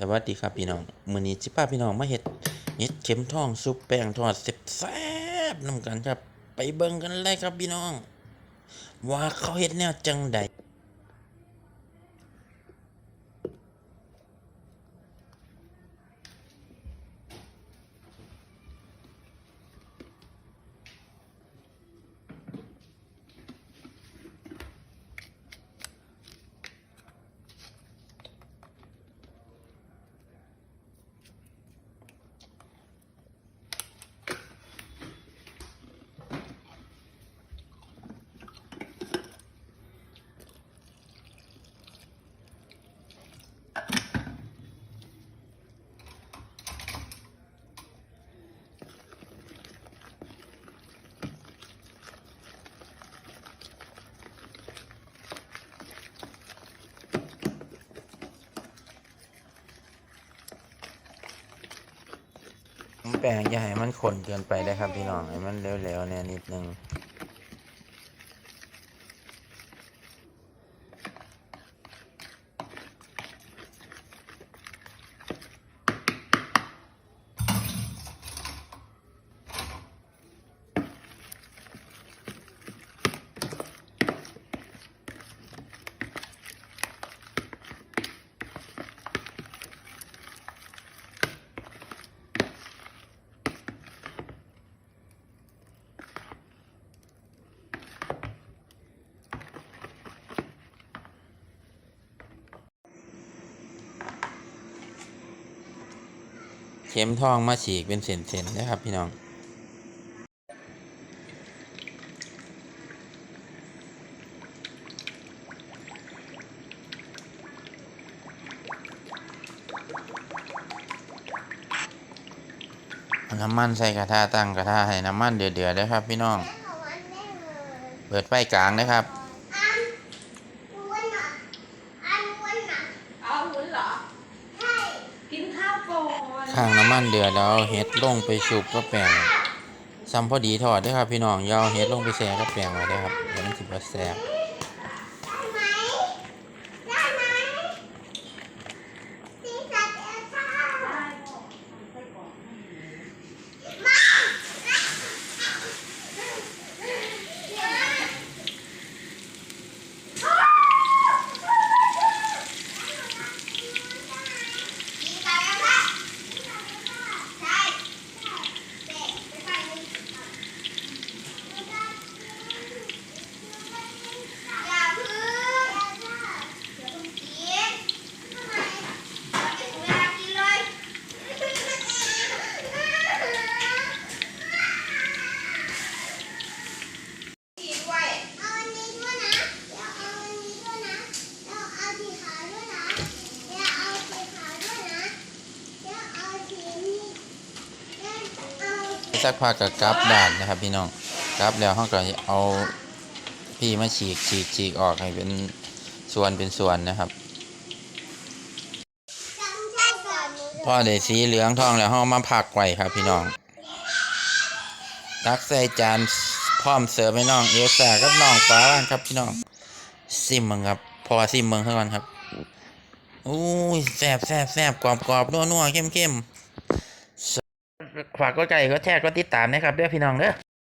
สวัสดีครับพี่น้องมื้อนี้สิพาพี่น้องมาเฮ็ดเฮ็ดเข็มทองซุปแป้งทอดแซ่บๆนำกันครับ ไปเบิ่งกันเลยครับพี่น้อง ว่าเขาเฮ็ดแนวจังใด แป้งอย่าให้มันข้นเกินไปได้ครับพี่น้องให้มันเหลวๆแน่นิดนึง เข็มทองมาฉีกเป็นเส้นๆนะครับพี่น้องน้ำมันใส่กระทะตั้งกระทะให้น้ำมันเดือดๆนะครับพี่น้อง เปิดไฟกลางนะครับ เอาวุ้นเหรอ กินข้าวก่อน ข้างน้ำมันเดือดแล้วเห็ดลงไปชุบก็แปลงซ้ำพอดีทอดได้วยครับพี่น้องยาวเห็ดลงไปแช่ก็แปลงไว้ได้วยครับเดี๋ยวมันสิบ่แซ่บ สักพักก็กลับด้านนะครับ พี่น้องกลับแล้วเฮาก็เอาพี่มาฉีกฉีกฉีกออกให้เป็นส่วนเป็นส่วนนะครับพอได้สีเหลืองทองแล้วเฮามาผักไว้ครับพี่น้องตักใส่จานพร้อมเสิร์ฟให้น้องเอลซ่ากับน้องฟ้าครับพี่น้องซิมมึงครับพอซิมมึงเท่ากันครับอุ้ยแซบแซบแซบกรอบกรอบนัวนัวเข้มเข้ม ฝากกดไก่กดแชร์กดติดตามนะครับเด้อพี่น้องเด้อ